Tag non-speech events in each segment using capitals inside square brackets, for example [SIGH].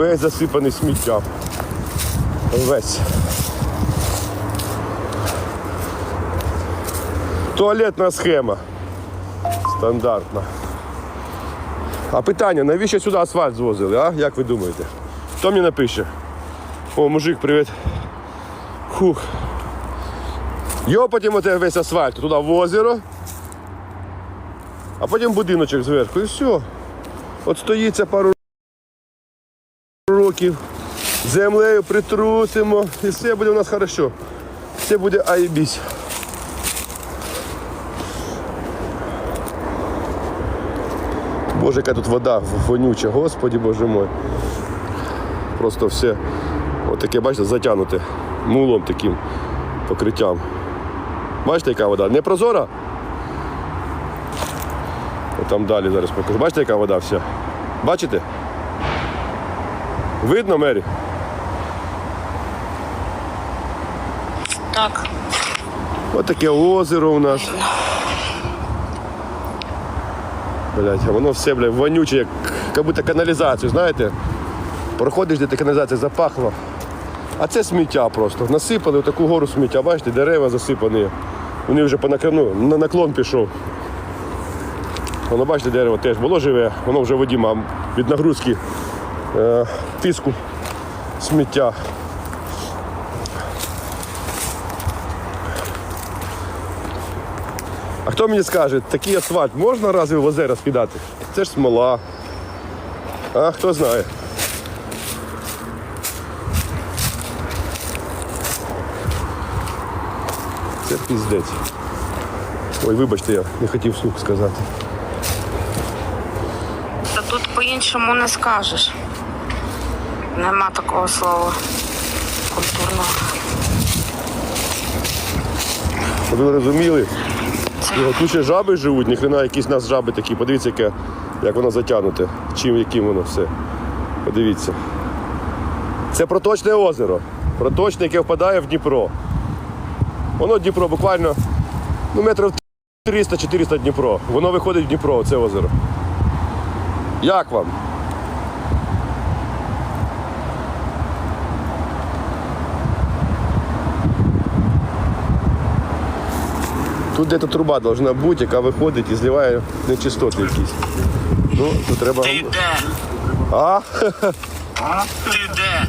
Весь засипаний сміттям. Весь. Туалетна схема. Стандартна. А питання, навіщо сюди асфальт звозили, а? Як ви думаєте? Хто мені напише? О, мужик, привіт. Хух. Його потім оте весь асфальт туди в озеро, а потім будиночок зверху і все. От стоїться пару років, землею притрусимо і все буде у нас хорошо. Все буде айбісь. Боже, яка тут вода вонюча, господі боже мой. Просто все отаке, бачите, затягнуте мулом таким покриттям. Бачите, яка вода? Не прозора? Там далі зараз покажу. Бачите, яка вода вся? Бачите? Видно, Мері? Так. Ось таке озеро у нас. Блять, а воно все, блядь, вонюче, як, як будто каналізацію, знаєте? Проходиш, де та каналізація запахло. А це сміття просто. Насипали таку гору сміття, бачите, дерева засипані. Вони вже по наклону, на наклон пішов. Воно, бачите, дерево теж було живе, воно вже в воді мам від нагрузки е, тиску сміття. А хто мені скаже, такий асфальт можна разве в озера скидати? Це ж смола. А хто знає? Це піздець. Ой, вибачте, я не хотів вслух сказати. Та тут по-іншому не скажеш. Нема такого слова культурного. Щоб ви розуміли, його тут ще жаби живуть, ніхрена якісь нас жаби такі. Подивіться, яке, як воно затягнуте, чим яким воно все. Подивіться. Це проточне озеро. Проточне, яке впадає в Дніпро. Воно Дніпро буквально ну, метрів 300-400 Дніпро. Воно виходить в Дніпро, це озеро. Як вам? Тут де-то труба должна бути, яка виходить і зливає нечистоти якісь. Ну, тут треба. Ти де? А? Ти де?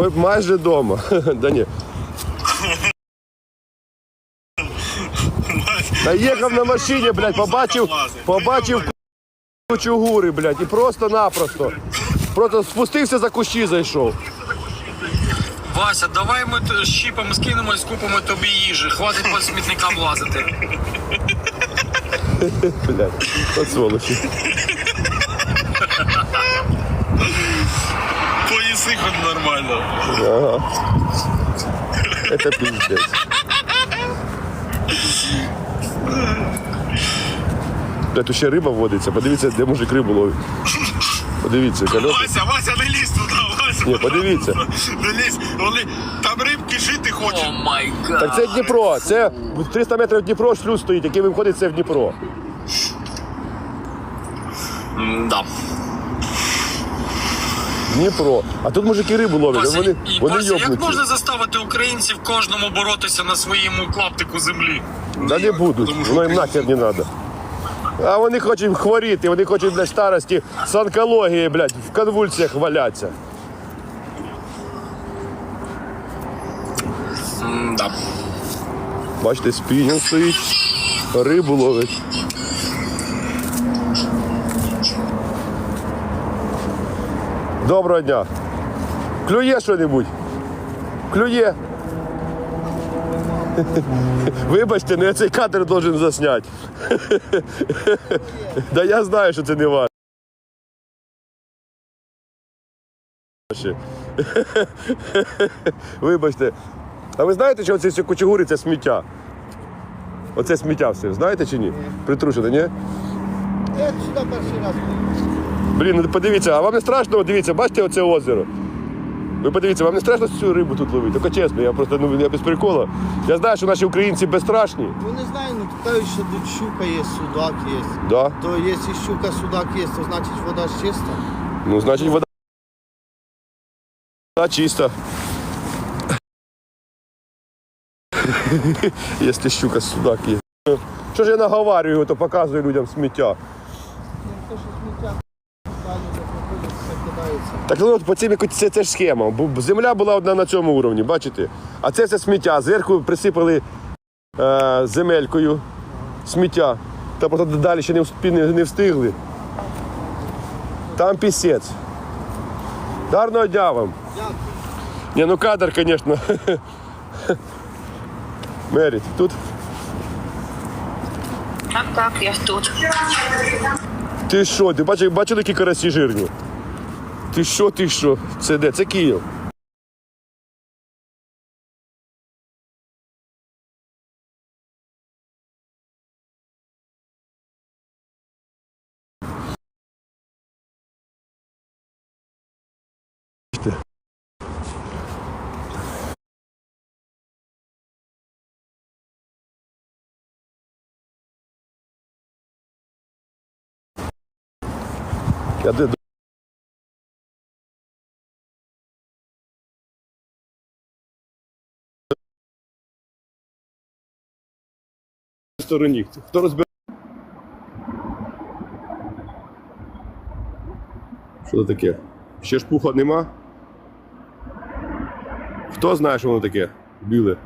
Ми майже вдома. [LAUGHS] Да ні. Та їхав на машині, блядь, побачив, побачив кучу гури, блядь, і просто-напросто. Просто спустився за кущі, зайшов. Вася, давай ми т- щіпом скинемо і скупимо тобі їжі. Хватить по смітникам лазити. Блядь, от сволочі. Поїси хоч нормально. Ага. Это пиздец. Та тут ще риба водиться. Подивіться, де мужик рибу ловить. Подивіться, кольот. Вася, Вася, не лізь туди. Ні, подивіться. Вони там рибки жити хочуть. О май гад. Так це Дніпро. Це 300 метрів Дніпро шлюз стоїть, який виходить це в Дніпро. Да. Дніпро. А тут мужики рибу ловлять, вони, і, вони як йобнуті. можна заставити українців кожному боротися на своєму клаптику землі? Да не будуть, воно їм нахер не треба. А вони хочуть хворіти, вони хочуть для старості з онкології, блядь, в конвульсіях валяться. Да. Бачите, спінінг стоїть, рибу ловить. Доброго дня. Клює що-небудь? Клює. [LAUGHS] Вибачте, ну я цей кадр должен засняти. [LAUGHS] Да я знаю, що це не ваше. [LAUGHS] Вибачте. А ви знаєте, що оці всі кучугури це сміття? Оце сміття все, знаєте чи ні? Притрушене, ні? Я сюди перший раз. Блін, ну подивіться, а вам не страшно, дивіться, бачите оце озеро? Ви подивіться, вам не страшно цю рибу тут ловити? Тільки чесно, я просто ну, я без прикола. Я знаю, що наші українці безстрашні. Ну не знаю, ну кажуть, що тут щука є, судак є. Да? То якщо щука, судак є, то значить вода ж чиста. Ну, значить, вода чиста. [LAUGHS] Якщо щука судак є. Що ж я наговарюю, то показую людям сміття. Не. Так ну, по цим якось це, це ж схема. Бо земля була одна на цьому уровні, бачите? А це все сміття. Зверху присипали е, земелькою сміття. Та просто далі ще не, не, не встигли. Там пісець. Гарного дня вам. Дякую. Ні, ну кадр, звісно. [LAUGHS] Мері, тут? Так, так, я тут. Ти що? Ти бачив, бачив, які карасі жирні? Ти що, ти що? Це де? Це Київ. Я де стороні. Хто розбирає? Що це таке? Ще ж пуха нема? Хто знає, що воно таке? Біле?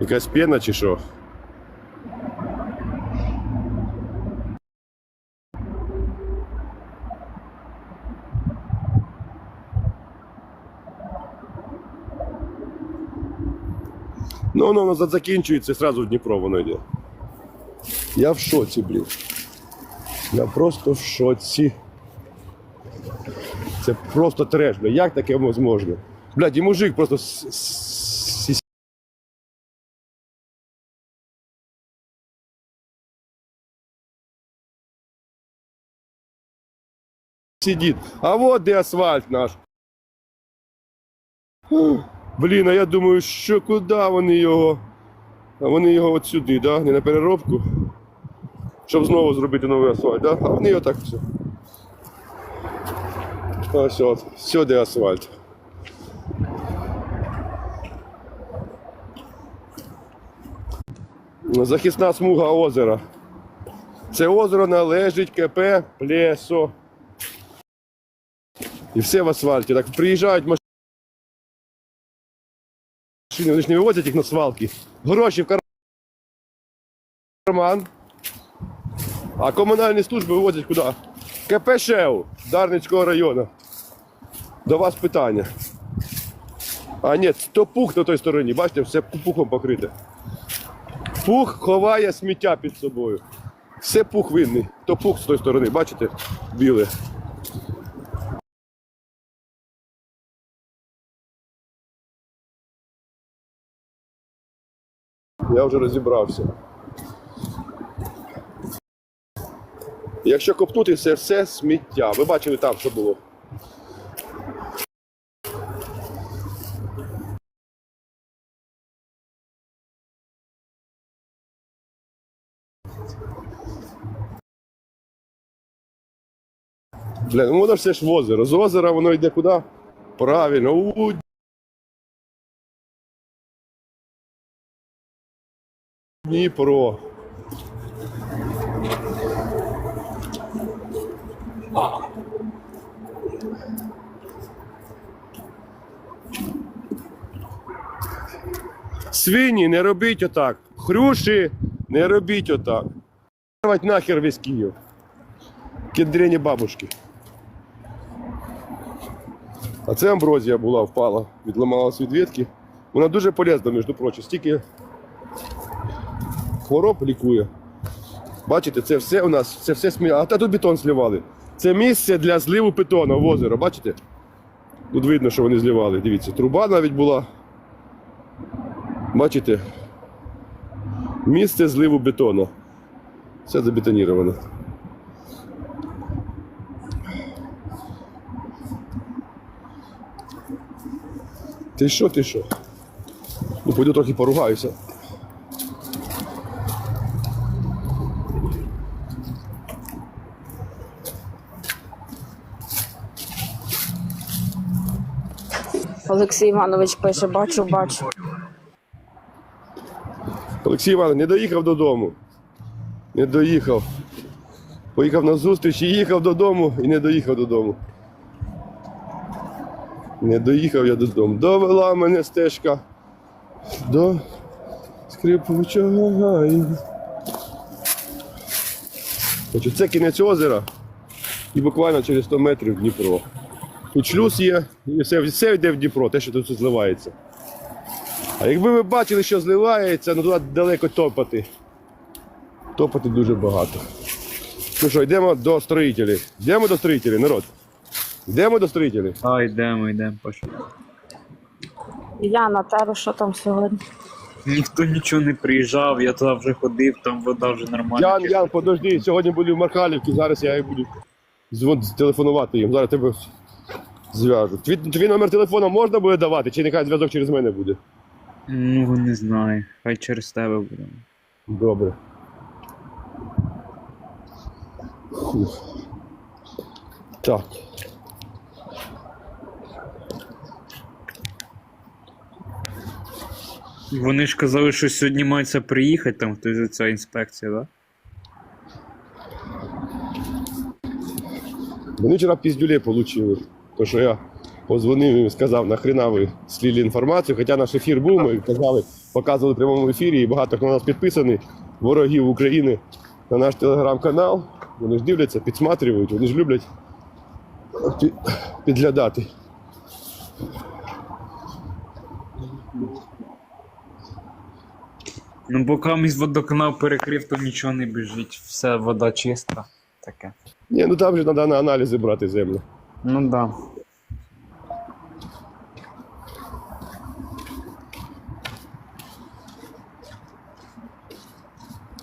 Якась пена чи що? Ну, воно закінчується і одразу в Дніпро воно йде. Я в шоці, блін. Я просто в шоці. Це просто треш, бля. Як таке можливо? Блядь, і мужик просто с- с- с- сидить. А вот де асфальт наш. Блін, а я думаю, що куди вони його? А вони його от сюди, да? не на переробку. Щоб знову зробити новий асфальт, да? а вони його так все. Ось от, сюди асфальт. Захисна смуга озера. Це озеро належить КП Плесо. І все в асфальті. Так приїжджають машини, вони ж не вивозять їх на свалки. Гроші в карман. А комунальні служби вивозять куди? КП ШЕУ Дарницького району. До вас питання. А ні, то пух на той стороні, бачите, все пухом покрите. Пух ховає сміття під собою. Все пух винний. То пух з тої сторони, бачите? Біле. Я вже розібрався. Якщо копнути, це все сміття. Ви бачили там, що було. Бля, ну воно все ж в озеро. З озера воно йде куди? Правильно, у Дніпро. Свині, не робіть отак. Хрюші, не робіть отак. Рвать нахер весь Київ. Кендрені бабушки. А це амброзія була, впала, відламалась від ветки. Вона дуже полезна, між прочим. Стільки хвороб лікує. Бачите, це все у нас, це все смі... А тут бетон зливали. Це місце для зливу бетона в озеро, бачите? Тут видно, що вони зливали. Дивіться, труба навіть була. Бачите? Місце зливу бетону. Все забетоніровано. Ти що, ти що? Ну, пойду трохи поругаюся. Олексій Іванович пише, бачу, бачу. Олексій Іванович не доїхав додому. Не доїхав. Поїхав на зустріч і їхав додому і не доїхав додому. Не доїхав я додому. Довела мене стежка до скрипучого гаю. Це кінець озера і буквально через 100 метрів Дніпро. Тут шлюз є, і все, все йде в Дніпро, те, що тут зливається. А якби ви бачили, що зливається, ну туди далеко топати. Топати дуже багато. Ну що, йдемо до строїтелів. Йдемо до строїтелів, народ. Йдемо до строїтелів. А, йдемо, йдемо, пошли. Яна, тебе що там сьогодні? Ніхто нічого не приїжджав, я туди вже ходив, там вода вже нормальна. Ян, Ян, подожди, сьогодні були в Мархалівці, зараз я буду дзвон, телефонувати їм. Зараз тебе зв'яжу. Твій, твій номер телефону можна буде давати, чи нехай зв'язок через мене буде? Ну, не знаю. Хай через тебе буде. Добре. Фух. Так. Вони ж казали, що сьогодні мається приїхати там хтось ця інспекція, так? Да? Вони вчора піздюлей получили. То, що я позвонив і сказав, нахрена ви слили інформацію, хоча наш ефір був, ми казали, показували в прямому ефірі, і багато хто на нас підписаний, ворогів України на наш телеграм-канал. Вони ж дивляться, підсматривають, вони ж люблять підглядати. Ну, поки мій водоканал перекрив, то нічого не біжить. Все, вода чиста. Таке. Ні, ну там же треба на аналізи брати землю. Ну да.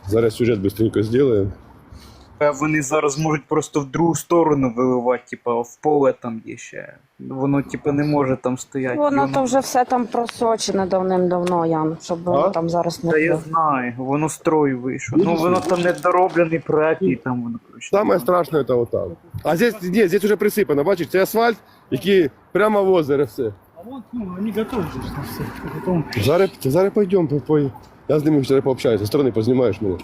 Зараз сюжет швидко зробимо. Е, Вони зараз можуть просто в другу сторону виливати, типа в поле там є ще. Воно, типа, не може там стояти. Воно Воно- то вже все там просочене давним-давно, Ян, щоб воно А? там зараз не Та я знаю, воно строю вийшло. Ну воно там недороблений проект і там воно коротше. Саме страшне це отам. А здесь, ні, здесь вже присипано, бачиш, це асфальт, який прямо в озеро все. А вот, ну, они готовы здесь на все. Зараз, зараз пойдем, по, по, я з ними вчора пообщаюся, з сторони познімаєш мене.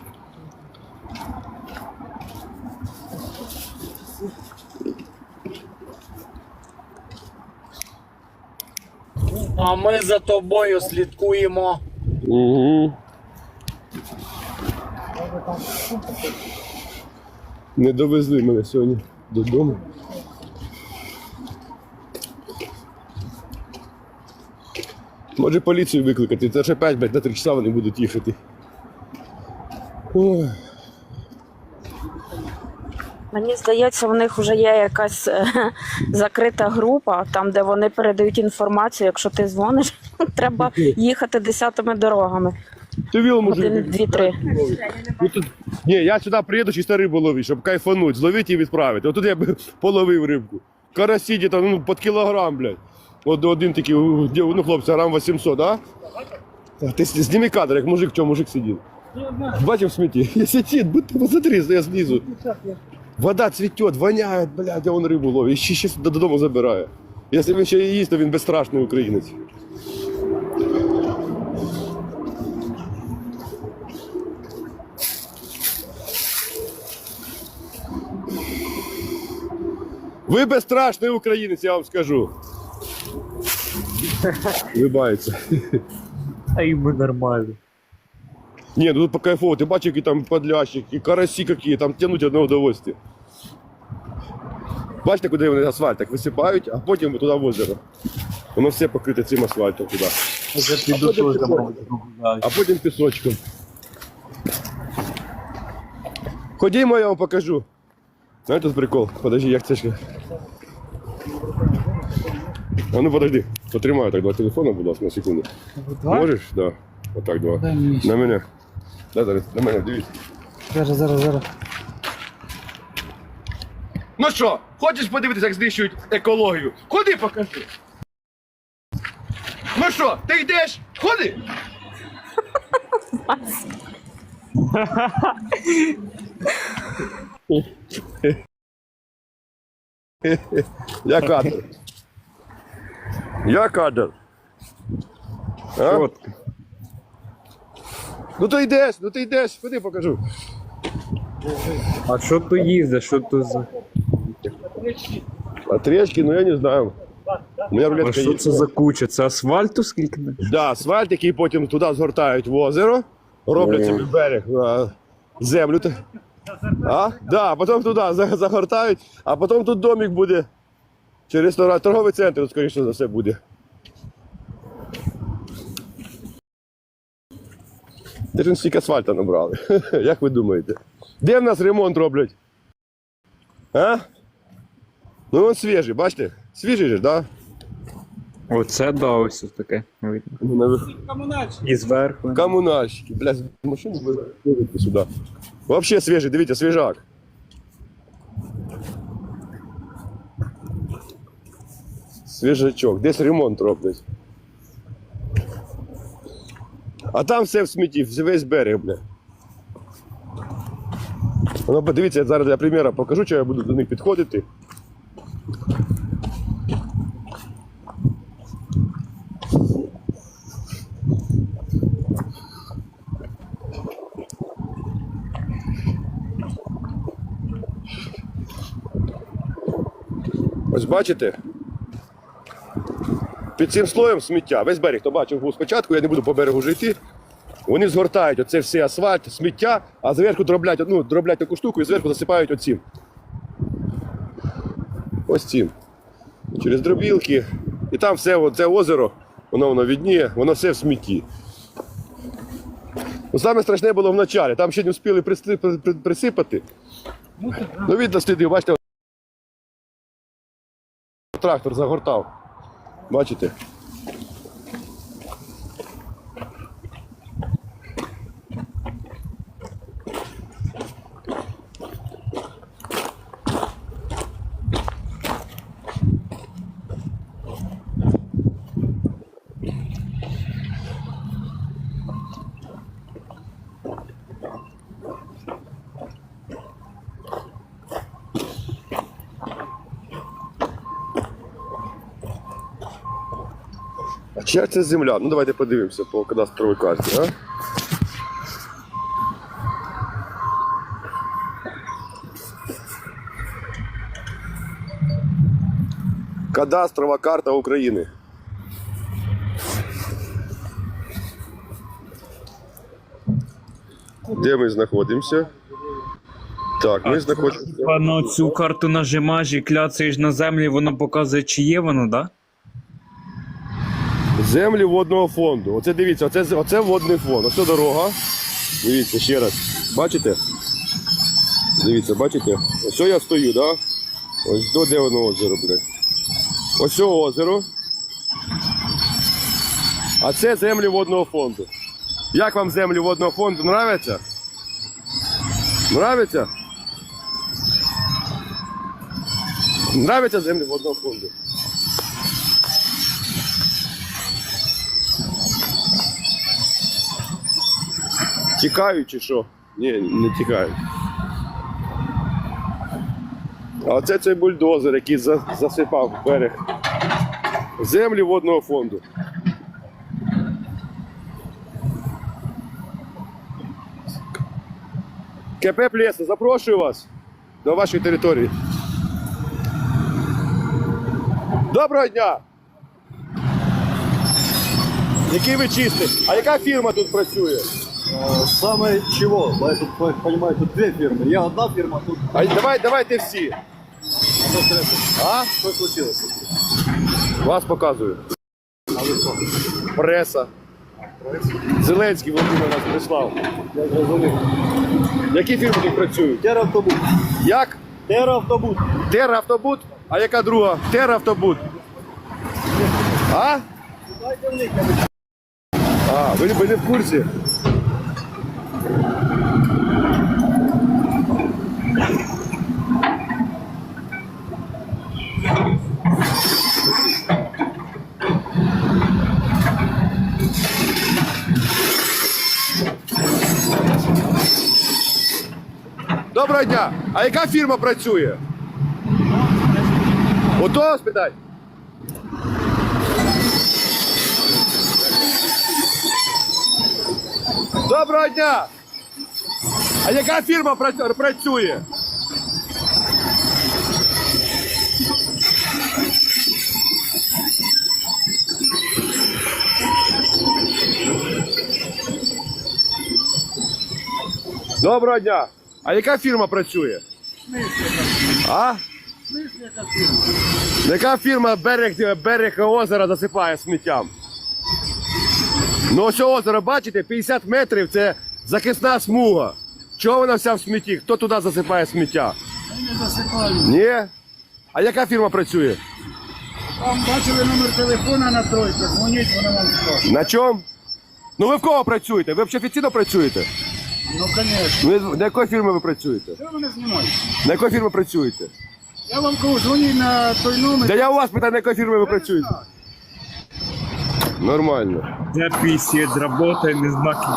А ми за тобою слідкуємо. Угу. Не довезли мене сьогодні додому. Може поліцію викликати, це ж опять, блядь, на три часа вони будуть їхати. Ой. Мені здається, в них вже є якась е, [LAUGHS] закрита група, там, де вони передають інформацію. Якщо ти дзвониш, [LAUGHS] треба їхати десятими дорогами. Ти віл, мужик. Один, дві, три. Ну, тут... Ні, я сюди приїду чисто рибу ловити, щоб кайфануть, зловити і відправити. Отут я б [LAUGHS] половив рибку. Карасі десь ну, під кілограм, блядь. От один такий, ну хлопці, грам 800, а? Ти зніми кадр, як мужик, чому мужик сидить. Бачив в смітті. Сидить, будь посмотри, я знизу. Вода цвітет, воняє, блядь, а он рибу ловить. І ще, ще додому забирає. Якщо він ще її їсть, то він безстрашний українець. Ви безстрашний українець, я вам скажу. [LAUGHS] Вибається. А йому нормально. Ні, ну тут по кайфово, ти бачиш, які там подлящики, карасі які, там тянуть одне удовольствие. Бачите, куди вони асфальт так висипають, а потім туди в озеро. Воно все покрите цим асфальтом туди. Піду потім пісочком. А потім пісочком. Ходімо, я вам покажу. Знаєте тут прикол? Подожди, як це ж. А ну подожди, потримаю так два телефона, будь ласка, на секунду. Можеш? Да. Отак два. На мене. Да, зараз, на мене, дивіться. Зараз, зараз, зараз. Ну що, хочеш подивитися, як знищують екологію? Ходи покажи. Ну що, ти йдеш? Ходи. Я кадр. Я кадр. А? Ну то йдеш, ну ти йдеш, ходи покажу. А що то їздить, що то за. А тречки, ну я не знаю. У мене А що є. це за куча? Це асфальту скільки? Да, асфальт, який потім туди згортають в озеро, роблять собі берег, а, землю. та- А? Да, потім туди за- загортають, а потім тут домик буде. Через торговий центр, скоріше за все, буде. Де ж він стільки асфальту набрали? [LAUGHS] Як ви думаєте? Де в нас ремонт роблять? А? Ну він свіжий, бачите? Свіжий же, так? Оце да, ось таке видно. Да? На вих- І зверху. Коммунальщики. Бля, з машини вивезли сюди. Вообще свіжий, дивіться, свіжак. Свіжачок. Десь ремонт роблять. А там все в смітті, весь берег, бля. Ну, подивіться, я зараз для примера покажу, що я буду до них підходити. Ось бачите? Під цим слоєм сміття. Весь берег, хто бачив був спочатку, я не буду по берегу вже йти. Вони згортають оце все асфальт, сміття, а зверху дроблять, ну, дроблять таку штуку і зверху засипають оцім. Ось цим. Через дробілки. І там все це озеро, воно воно відніє, воно все в смітті. Ну, Саме страшне було в началі, там ще не встигли приси- при- при- присипати. Ну, видно, сліди, бачите, трактор загортав. Бачите? Чия це земля? Ну давайте подивимося по кадастровій карті, а? Кадастрова карта України. Де ми знаходимося? Так, ми знаходимося. Пано цю карту нажимаєш і кляцаєш на землі, воно показує, чи є воно, да? Землі водного фонду. Оце дивіться, оце, оце водний фонд. Оце дорога. Дивіться ще раз. Бачите? Дивіться, бачите? Ось я стою, да? Ось до де воно озеро, блядь. Ось це озеро. А це землі водного фонду. Як вам землі водного фонду? Нравиться? Нравиться? Нравиться землі водного фонду? Тікають чи що? Ні, не тікають. А оце цей бульдозер, який за- засипав берег. Землі водного фонду. КП Плеса, запрошую вас до вашої території. Доброго дня! Який ви чистий? А яка фірма тут працює? Самое чего? Я тут понимаю, тут две фирмы. Я одна фирма, тут А давай, давайте всі. А? что случилось? Вас показую. А вы кто? Преса. Зеленський Володимир нас прислав. Я зрозумів. Які фірми тут працюють? Теравтобут. Як? Теравтобут. Теравтобут? А яка друга? Теравтобут. А? А, ви, ви не в курсі? Доброго дня! А яка фірма працює? Ото спитай. Доброго дня! А яка фірма працює? Доброго дня! А яка фірма працює? А? Яка фірма берег, берег озера засипає сміттям? Ну ось озеро, бачите, 50 метрів це захисна смуга. Чого вона вся в смітті? Хто туди засипає сміття? Не засипаю. Ні? А яка фірма працює? Там бачили номер телефона на тройку, дзвоніть, вони вам скажуть. На чому? Ну ви в кого працюєте? Ви взагалі офіційно працюєте? Ну, конечно. Ви з- якої фірми ви працюєте? Що ви мене знімаєте? На якої фірми працюєте? Я вам кажу, дзвоніть на той номер. Да я у вас питаю, на якої фірми ви працюєте? Нормально. Запись, работа, не знаки.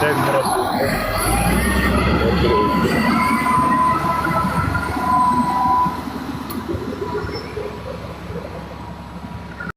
Дай работу.